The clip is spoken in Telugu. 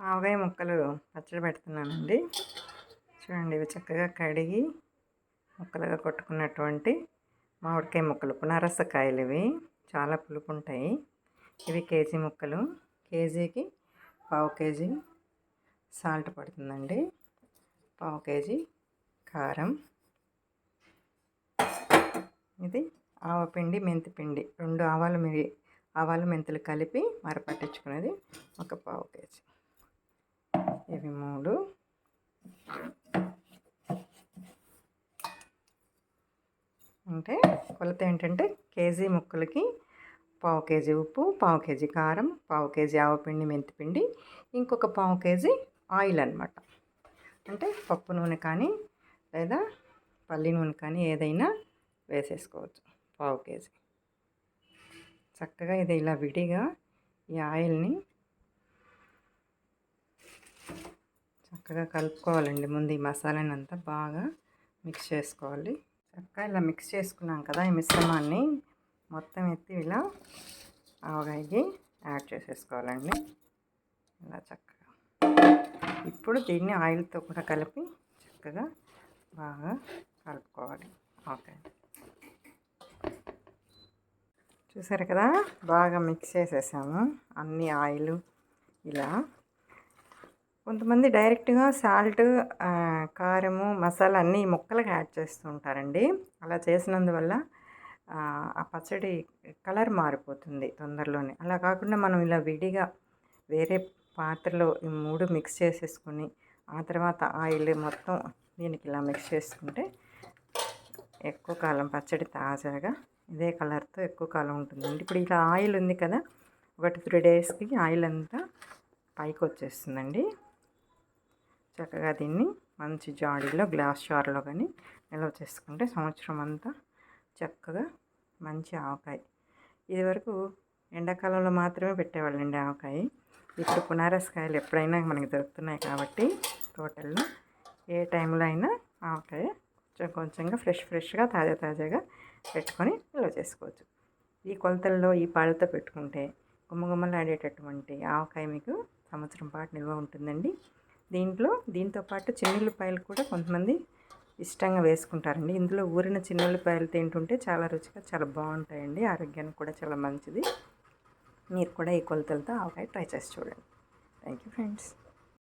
ఆవకాయ ముక్కలు పచ్చడి పెడుతున్నానండి. చూడండి ఇవి చక్కగా కడిగి ముక్కలుగా కొట్టుకున్నటువంటి మామిడికాయ ముక్కలు పునరసకాయలు ఇవి. చాలా పులుపు ఉంటాయి ఇవి కేజీ ముక్కలు. కేజీకి పావు కేజీ సాల్ట్ పడుతుందండి. పావు కేజీ కారం. ఇది ఆవపిండి మెంతిపిండి రెండు ఆవాలు మిరి ఆవాలు మెంతులు కలిపి మరపట్టించుకునేది ఒక పావు కేజీ. ఇవి మూడు. అంటే కొలత ఏంటంటే కేజీ ముక్కలకి పావు కేజీ ఉప్పు పావు కేజీ కారం పావు కేజీ ఆవపిండి మెంతిపిండి ఇంకొక పావు కేజీ ఆయిల్ అనమాట అంటే పప్పు నూనె కానీ లేదా పల్లి నూనె కానీ ఏదైనా వేసేసుకోవచ్చు పావు కేజీ. చక్కగా ఇది ఇలా విడిగా ఈ ఆయిల్ని చక్కగా కలుపుకోవాలండి. ముందు ఈ మసాలాని అంతా బాగా మిక్స్ చేసుకోవాలి. చక్కగా ఇలా మిక్స్ చేసుకున్నాం కదా ఈ మిశ్రమాన్ని. మొత్తం ఎత్తి ఇలా ఆవగాయకి యాడ్ చేసేసుకోవాలండి. ఇలా చక్కగా. ఇప్పుడు దీన్ని ఆయిల్తో కూడా కలిపి చక్కగా బాగా కలుపుకోవాలి. ఓకే. చూసారు కదా? బాగా మిక్స్ చేసేసాము. అన్ని ఆయిల్ ఇలా కొంతమంది డైరెక్ట్గా సాల్ట్ కారము మసాలా అన్నీ ముక్కలకు యాడ్ చేస్తూ ఉంటారండి. అలా చేసినందువల్ల ఆ పచ్చడి కలర్ మారిపోతుంది తొందరలోనే. అలా కాకుండా మనం ఇలా విడిగా వేరే పాత్రలో ఈ మూడు మిక్స్ చేసేసుకొని ఆ తర్వాత ఆయిల్ మొత్తం దీనికి ఇలా మిక్స్ చేసుకుంటే ఎక్కువ కాలం పచ్చడి తాజాగా ఇదే కలర్తో ఎక్కువ కాలం ఉంటుందండి. ఇప్పుడు ఇలా ఆయిల్ ఉంది కదా ఒకటి త్రీ డేస్కి ఆయిల్ అంతా పైకి వచ్చేస్తుందండి చక్కగా దీన్ని మంచి జాడీలో గ్లాస్ జార్లో కానీ నిల్వ చేసుకుంటే సంవత్సరం అంతా చక్కగా మంచి ఆవకాయ. ఇదివరకు ఎండాకాలంలో మాత్రమే పెట్టేవాళ్ళండి ఆవకాయ. ఇప్పుడు పునారసకాయలు ఎప్పుడైనా మనకి దొరుకుతున్నాయి కాబట్టి తోటల్లో ఏ టైంలో అయినా ఆవకాయ కొంచెం కొంచెంగా ఫ్రెష్ ఫ్రెష్గా తాజా తాజాగా పెట్టుకొని నిల్వ చేసుకోవచ్చు. ఈ కొలతల్లో ఈ పాలతో పెట్టుకుంటే గుమ్మగుమ్మలాడేటటువంటి ఆవకాయ మీకు సంవత్సరం పాటు నిల్వ ఉంటుందండి. దీంట్లో దీంతో పాటు చిన్నుల్లిపాయలు కూడా కొంతమంది ఇష్టంగా వేసుకుంటారండి. ఇందులో ఊరిన చిన్నుల్లిపాయలు తింటుంటే చాలా రుచిగా చాలా బాగుంటాయండి. ఆరోగ్యానికి కూడా చాలా మంచిది. మీరు కూడా ఈ కొలతలతో ఆవకాయ ట్రై చేసి చూడండి. Thank you friends.